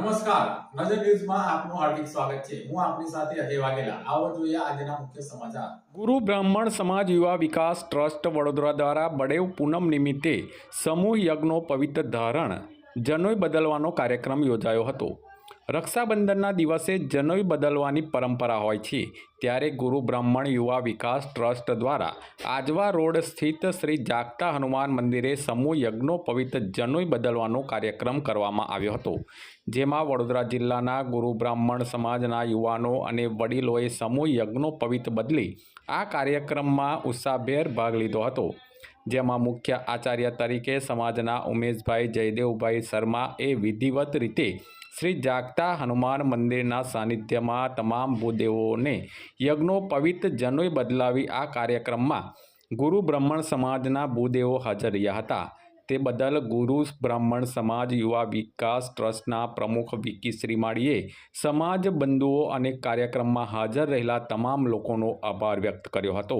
નમસ્કાર. નજર ન્યૂઝમાં આપનું હાર્દિક સ્વાગત છે. હું આપની સાથે અજય વાઘેલા. આવો જોઈએ આજના મુખ્ય સમાચાર. ગુરુ બ્રાહ્મણ સમાજ યુવા વિકાસ ટ્રસ્ટ વડોદરા દ્વારા બડેવ પૂનમ નિમિત્તે સમૂહ યજ્ઞો પવિત્ર ધારણ જનોઈ બદલવાનો કાર્યક્રમ યોજાયો હતો. રક્ષાબંધનના દિવસે જનોઈ બદલવાની પરંપરા હોય છે. ત્યારે ગુરુ બ્રાહ્મણ યુવા વિકાસ ટ્રસ્ટ દ્વારા આજવા રોડ સ્થિત શ્રી જાગતા હનુમાન મંદિરે સમૂહ યજ્ઞનો પવિત્ર જનોઈ બદલવાનો કાર્યક્રમ કરવામાં આવ્યો હતો. જેમાં વડોદરા જિલ્લાના ગુરુ બ્રાહ્મણ સમાજના યુવાનો અને વડીલોએ સમૂહ યજ્ઞો પવિત્ર બદલી આ કાર્યક્રમમાં ઉત્સાહભેર ભાગ લીધો હતો. જેમાં મુખ્ય આચાર્ય તરીકે સમાજના ઉમેશભાઈ જયદેવભાઈ શર્મા એ વિધિવત રીતે શ્રી જાગતા હનુમાન મંદિરના સાનિધ્યમાં તમામ ભૂદેવોને યજ્ઞો પવિત્ર જનોઈ બદલાવી આ કાર્યક્રમમાં ગુરુ બ્રાહ્મણ સમાજના ભૂદેવો હાજર રહ્યા હતા. તે બદલ ગુરુ બ્રાહ્મણ સમાજ યુવા વિકાસ ટ્રસ્ટના પ્રમુખ વિકી શ્રીમાળીએ સમાજ બંધુઓ અને કાર્યક્રમમાં હાજર રહેલા તમામ લોકોનો આભાર વ્યક્ત કર્યો હતો.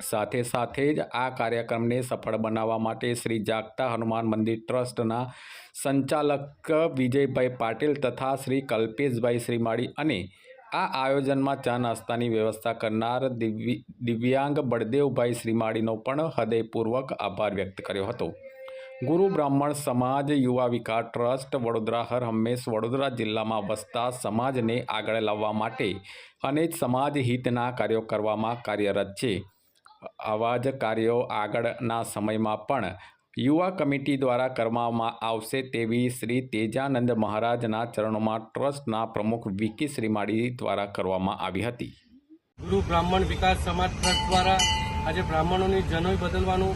સાથે સાથે જ આ કાર્યક્રમને સફળ બનાવવા માટે શ્રી જાગતા હનુમાન મંદિર ટ્રસ્ટના સંચાલક વિજયભાઈ પાટીલ તથા શ્રી કલ્પેશભાઈ શ્રીમાળી અને આ આયોજનમાં ચા નાસ્તાની વ્યવસ્થા કરનાર દિવ્ય, દિવ્યાંગ બળદેવભાઈ શ્રીમાળીનો પણ હૃદયપૂર્વક આભાર વ્યક્ત કર્યો હતો. ગુરુ બ્રાહ્મણ સમાજ યુવા વિકાસ ટ્રસ્ટ વડોદરા હર હંમેશ વડોદરા જિલ્લામાં વસતા સમાજને આગળ લાવવા માટે અને સમાજ હિતના કાર્યો કરવામાં કાર્યરત છે. આવા જ કાર્યો આગળના સમયમાં પણ યુવા કમિટી દ્વારા કરવામાં આવશે તેવી શ્રી તેજાનંદ મહારાજના ચરણોમાં ટ્રસ્ટના પ્રમુખ વિકી શ્રીમાળી દ્વારા કરવામાં આવી હતી. ગુરુ બ્રાહ્મણ વિકાસ સમાજ ટ્રસ્ટ દ્વારા આજે બ્રાહ્મણોની જનોઈ બદલવાનો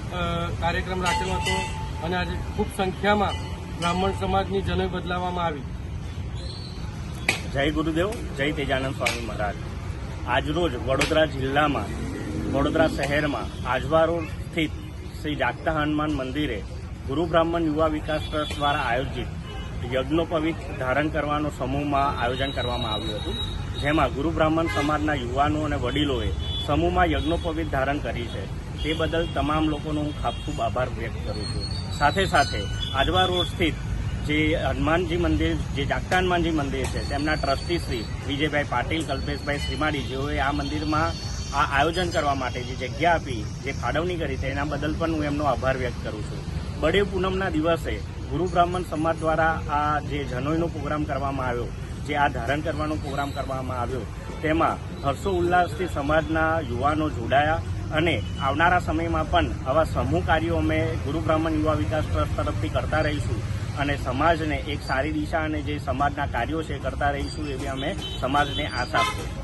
કાર્યક્રમ રાખેલો હતો અને આજે ખૂબ સંખ્યામાં બ્રાહ્મણ સમાજની જનોઈ બદલાવવામાં આવી. જય ગુરુદેવ જય તેજાનંદ સ્વામી મહારાજ. આજરોજ વડોદરા જિલ્લામાં વડોદરા શહેરમાં આજવા રોડ સ્થિત શ્રી જાગતા હનુમાન મંદિરે ગુરુ બ્રાહ્મણ યુવા વિકાસ ટ્રસ્ટ દ્વારા આયોજિત યજ્ઞોપવિત ધારણ કરવાનો સમૂહમાં આયોજન કરવામાં આવ્યું હતું, જેમાં ગુરુ બ્રાહ્મણ સમાજના યુવાનો અને વડીલોએ સમૂહમાં યજ્ઞોપવિત ધારણ કરી છે. તે બદલ તમામ લોકોનો હું ખૂબ ખૂબ આભાર વ્યક્ત કરું છું. સાથે સાથે આજવા રોડ સ્થિત જે હનુમાનજી મંદિર, જે જાગતા હનુમાનજી મંદિર છે, તેમના ટ્રસ્ટી શ્રી વિજયભાઈ પાટીલ, કલ્પેશભાઈ શ્રીમાળી જેઓએ આ મંદિરમાં આ આયોજન કરવા માટે જે જગ્યા આપી, જે ફાળવણી કરી, તેના બદલ પણ હું એમનો આભાર વ્યક્ત કરું છું. બડે પૂનમના દિવસે ગુરુ બ્રાહ્મણ સમાજ દ્વારા આ જે જનોઈનો પ્રોગ્રામ કરવામાં આવ્યો, જે આ ધારણ કરવાનો પ્રોગ્રામ કરવામાં આવ્યો, તેમાં હર્ષો ઉલ્લાસથી સમાજના યુવાનો જોડાયા અને આવનારા સમયમાં પણ આવા સમૂહ કાર્યો અમે ગુરુ બ્રાહ્મણ યુવા વિકાસ ટ્રસ્ટ તરફથી કરતા રહીશું અને સમાજને એક સારી દિશા અને જે સમાજના કાર્યો છે કરતા રહીશું એવી અમે સમાજને આશા આપીએ